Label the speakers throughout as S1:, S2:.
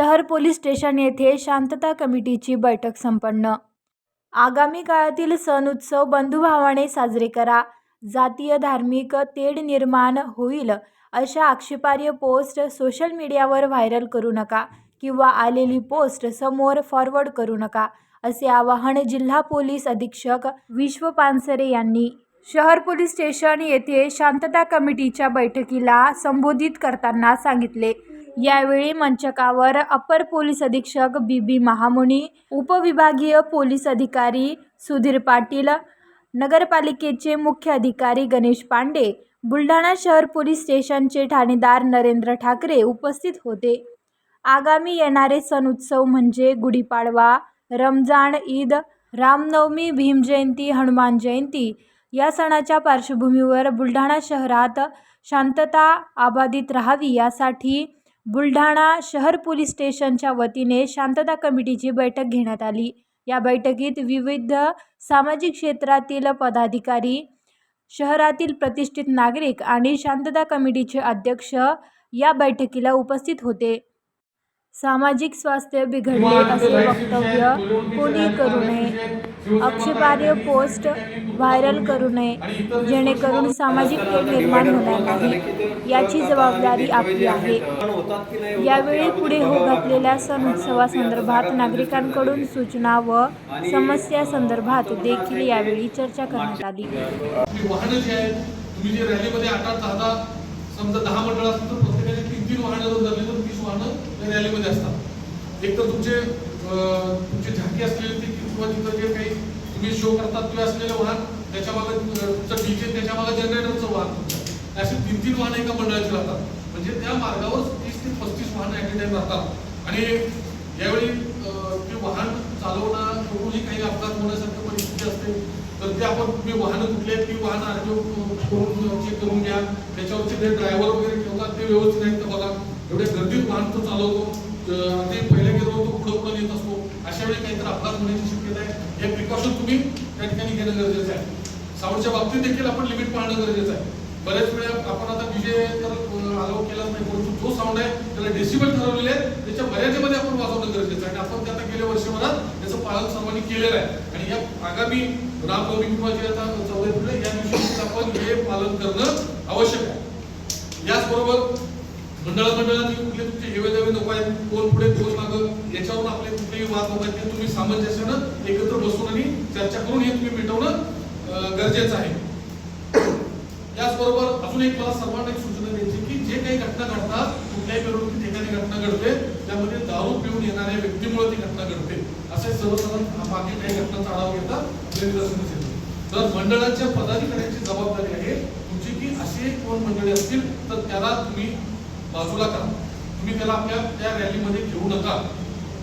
S1: शहर police station येथे शांतता कमिटीची बैठक संपन्न. आगामी काळातील सण उत्सव बंधुभावाने साजरे करा. जातीय धार्मिक तेढ निर्माण होईल अशा आक्षेपार्ह पोस्ट सोशल मीडियावर व्हायरल करू नका किंवा आलेली पोस्ट समोर फॉरवर्ड करू नका असे आवाहन जिल्हा पोलीस अधीक्षक विश्व पानसरे यांनी शहर पोलीस स्टेशन येथे शांतता कमिटीच्या बैठकीला संबोधित करताना सांगितले. यावेळी मंचकावर अपर पोलीस अधीक्षक बी बी महामुनी उपविभागीय पोलीस अधिकारी सुधीर पाटील नगरपालिकेचे मुख्य अधिकारी गणेश पांडे बुलढाणा शहर पोलीस स्टेशनचे ठाणेदार नरेंद्र ठाकरे उपस्थित होते. आगामी येणारे सण उत्सव म्हणजे गुढीपाडवा रमजान ईद रामनवमी भीमजयंती हनुमान जयंती. या सणाच्या पार्श्वभूमीवर बुलढाणा शहरात शांतता अबाधित राहावी यासाठी बुलढाणा शहर पोलीस स्टेशनच्या वतीने शांतता कमिटीची बैठक घेण्यात आली. या बैठकीत विविध सामाजिक क्षेत्रातील पदाधिकारी शहरातील प्रतिष्ठित नागरिक आणि शांतता कमिटीचे अध्यक्ष या बैठकीला उपस्थित होते. सामाजिक स्वास्थ्य बिघडले असे वक्तव्य कोणी करू नये. आक्षेपार्ह पोस्ट व्हायरल करू नये. जेणेकरून सामाजिक तेढ निर्माण होणार नाही. याची जबाबदारी आपली आहे. यावेळी पुढे हो घातलेल्या सण उत्सवासंदर्भात नागरिकांकडून सूचना व समस्यासंदर्भात देखील यावेळी चर्चा करण्यात आली.
S2: आपली वाहनं जी आहेत तुम्ही जे रॅलीमध्ये आठ आठ दहा दहा समजा दहा मंडळ असतील तर प्रत्येकाने तीन तीन वाहनं जर धरली तर वाहनं त्या असतात. एक तर तुमचे तुमची झाकी असलेले ते किंवा तिथं जे काही तुम्ही शो करतात ते असलेले वाहन त्याच्यामागे तुमचं डीजे त्याच्यामागे जनरेटरचं वाहन असे तीन तीन वाहन एका मंडळाची राहतात. म्हणजे त्या मार्गावर तीस ते पस्तीस वाहनं ॲट टाइम राहतात. आणि यावेळी ते वाहन चालवणं कुठूनही काही अपघात होण्यासारखी परिस्थिती असते तर ते आपण तुम्ही वाहनं कुठले आहेत ती वाहनं आरटीओ करून चेक करून घ्या. त्याच्यावरचे जे ड्रायव्हर वगैरे ठेवतात ते व्यवस्थित आहेत का बघा. एवढे गर्दीत वाहन तो चालवतो अं, ते गेलो तो पुढं पुढं येत असतो. अशा वेळी काहीतरी अपघात होण्याची शक्यता आहे. हे प्रिकॉशन तुम्ही त्या ठिकाणी घेणं गरजेचं आहे. साऊंडच्या बाबतीत देखील आपण लिमिट पाळणं गरजेचं आहे. बऱ्याच वेळा आपण आता डीजे तर अलाव केला नाही परंतु जो साऊंड आहे त्याला डेसिबल ठरवलेले आहे त्याच्या मर्यादेमध्ये आपण वाजवणं गरजेचं आहे. आणि आपण त्या गेल्या वर्षभरात त्याचं पालन सर्वांनी केलेलं आहे. आणि या आगामी रामनवमी किंवा जे आता चौदा या दिवशी आपण हे पालन करणं आवश्यक आहे. याचबरोबर मंडळा मंडळात कुठले तुमचे हेवे देवे नको आहेत. कोण पुढे कोण मागं? याच्यावरून आपले कुठलेही वाद नको आहेत ते तुम्ही सामंजस्यानं एकत्र बसून आणि चर्चा करून हे तुम्ही मिटवणं गरजेचं आहे. त्याचबरोबर अजून एक मला सर्वांना एक सूचना द्यायची की जे काही घटना घडतात कुठल्याही मिरवणुकी ठिकाणी घटना घडते त्यामध्ये दारू पिऊन येणाऱ्या व्यक्तीमुळे ती घटना घडते. असे सर्वसाधारण मागे काही घटनांचा आढावा घेता आपल्या निदर्शनास तर मंडळाच्या पदाधिकाऱ्यांची जबाबदारी आहे तुमची की असे कोण मंडळी असतील तर त्याला तुम्ही बाजूला करा. तुम्ही त्याला आपल्या त्या रॅलीमध्ये घेऊ नका.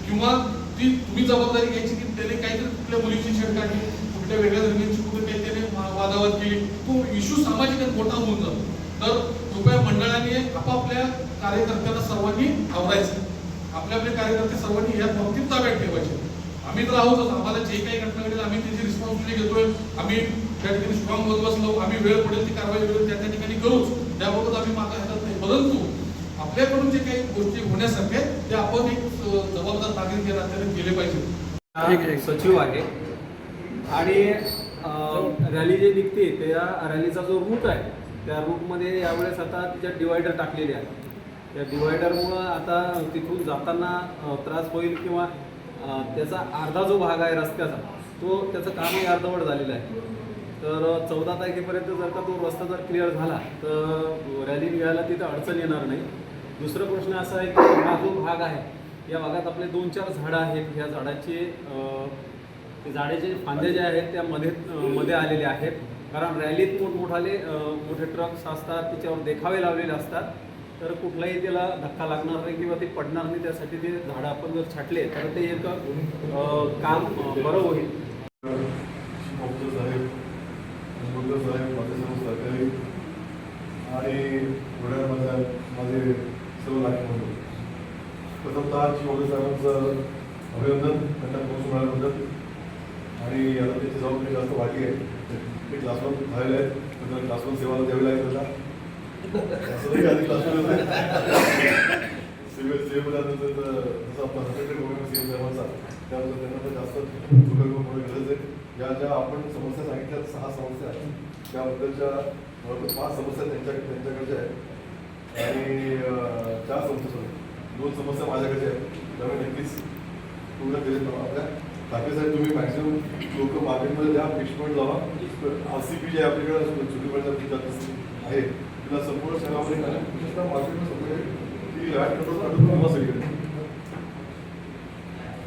S2: किंवा ती तुम्ही जबाबदारी घ्यायची की त्याने काहीतरी कुठल्या मुलीची छेड काढली कुठल्या वेगळ्या धर्मीची कुठे काही त्याने वादावाद केली तो इश्यू सामाजिक मोठा होऊन जातो. तर कृपया मंडळाने आपापल्या कार्यकर्त्यांना सर्वांनी आवरायचं. आपले आपले कार्यकर्ते सर्वांनी या बाबतीत ताब्यात ठेवायचे. आम्ही तर आहोतच. आम्हाला जे काही घटना घडेल आम्ही त्याची रिस्पॉन्सिबिलिटी घेतोय. आम्ही त्या ठिकाणी स्ट्रॉंग बसलो. आम्ही वेळ पडेल ती कारवाई वेळ त्या त्या ठिकाणी करूच. त्याबाबत आम्ही मागे हटत नाही. परंतु आपल्याकडून जे काही गोष्टी होण्यासारख्या ते आपण एक जबाबदार नागरिक या नात्याने केले पाहिजे.
S3: सचिव आहे. आणि रॅली जे निघते त्या रॅलीचा जो रूट आहे त्या रूटमध्ये यावेळेस आता तिच्या डिवायडर टाकलेले आहे त्या डिवायडरमुळं आता तिथून जाताना त्रास होईल किंवा त्याचा अर्धा जो भाग आहे रस्त्याचा तो त्याचं कामही अर्धवट झालेलं आहे. तर चौदा तारखेपर्यंत जर का तो रस्ता जर क्लिअर झाला तर रॅली निघायला तिथं अडचण येणार नाही. दुसरा प्रश्न असा आहे की हा जो भाग आहे या भागात आपले दोन चार झाडं आहेत. या झाडाचे झाडाचे फांद्या जे आहेत त्या मध्ये मध्ये आलेले आहेत. कारण रॅलीत मोठमोठाले मोठे ट्रक्स असतात त्याच्यावर देखावे लावलेले असतात. तर कुठलाही त्याला धक्का लागणार नाही किंवा ते पडणार नाही त्यासाठी ते झाडं आपण जर छाटले तर ते एक काम बरं होईल
S4: डॉक्टर साहेब मुलगा साहेब माझे सर्व सहकारी आणि पुण्यामध्ये माझे सर्व नागरिक प्रथमतः शिवोले साहेबांचं अभिनंदन त्यांना पोहोच मिळाल्याबद्दल आणि आता त्याची जबाबदारी जास्त वाढली आहे. ते क्लास वन झालेले आहेत त्यांना क्लास वन सेवाला द्यावी लागेल त्याला असं नाही आधी क्लास वन सिव्हिल जसं आपण गव्हर्नमेंट त्याबद्दल त्यांना तर जास्त गरज आहे. ज्या ज्या आपण समस्या सांगितल्या सहा समस्या आहेत. त्याबद्दलच्या पाच समस्या त्यांच्या त्यांच्याकडच्या आहेत. आणि चार समस्या sorry, दोन समस्या माझ्याकडच्या आहेत. त्यामुळे नक्कीच पूर्ण करेल आपल्या. ठाकरेसाहेब तुम्ही मॅक्सिमम लोक मार्केटमध्ये द्या फिशमेंट लावा. आर सी पी जे आपल्याकडे छोटी जात आहे. तिला संपूर्ण शहरामध्ये कारण विशेषतः मार्केटमध्ये सगळे ती काढून तुम्हाला सगळीकडे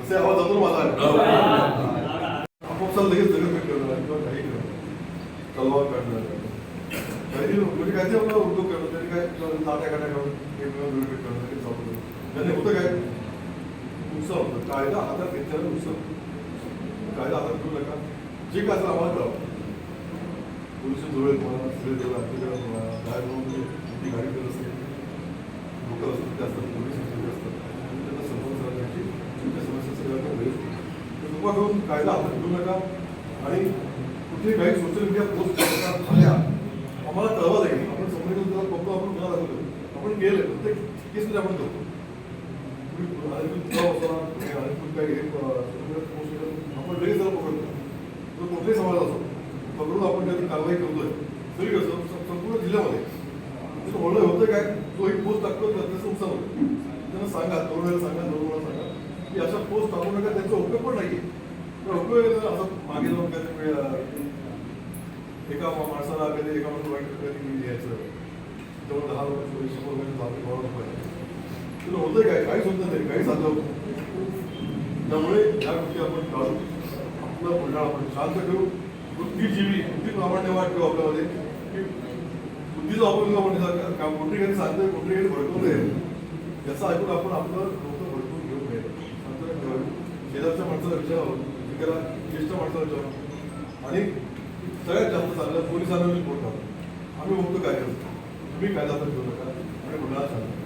S4: तसे आवाज जातो माझा. आपोआप लगेच जगत भेट करणार किंवा काही करणार तलवार काढणार काही म्हणजे काय ते आपला उद्योग करणार त्यांनी काय ताट्या काट्या काढून एकमेकांना भेट करणं लगेच चालू त्यांनी होतं काय नुकसान होतं कायदा हातात घेतल्यानं नुकसान कायदा हातात घेऊ नका जे काय असेल आम्हाला कळवा पोलीस जवळ तुम्हाला सगळे जवळ आपल्याकडे बाहेर जाऊन म्हणजे ती गाडी करत असते लोक असतात ते असतात पोलीस सगळे असतात त्यांना समजून सांगायची तुमच्या समस्या सगळ्यांना वेळ कृपा करून कायदा हातात घेऊ नका आणि कुठे काही सोशल मीडिया पोस्ट झाल्या आम्हाला कळवा लागेल आपण समोर त्याला बघतो आपण गुन्हा दाखवतो आपण केलं प्रत्येक केसमध्ये आपण करतो आपण लगेच त्याला पकडतो तर कुठलाही समाज असो पकडून आपण त्याची कारवाई करतोय तरी कसं संपूर्ण जिल्ह्यामध्ये त्याचं होतं काय तो एक पोस्ट टाकतो त्याचं नुकसान होतं त्यांना सांगा तरुणाला सांगा तरुणाला सांगा की अशा पोस्ट टाकू नका त्यांचा उपयोग पण नाही तर उपयोग असं मागे जाऊन कधी एका माणसाला कधी एका माणसाला वाईट कधी यायचं जवळ दहा रुपये शंभर रुपये तुला होतंय काय? काही होत नाही काही साधलं होतं त्यामुळे या गोष्टी आपण टाळू. आपला बुलढाणा आपण शांत करू बुद्धिजीवी बुद्धी प्रामाण्य वाट ठेवू आपल्यामध्ये. की बुद्धीचा वापर म्हणजे काम कोणती काही सांगतोय कोणती काही भडकवतोय. याचा ऐकून आपण आपलं डोकं भडकून घेऊ नये शांत शेजारच्या माणसाला विचारावं. एखाद्या ज्येष्ठ माणसाला विचारावं. आणि सगळ्यात जास्त चांगलं पोलिसांना मी बोलतो आम्ही बघतो काय करतो? तुम्ही काय जाता घेऊ नका. आणि बुलढाणा सांगा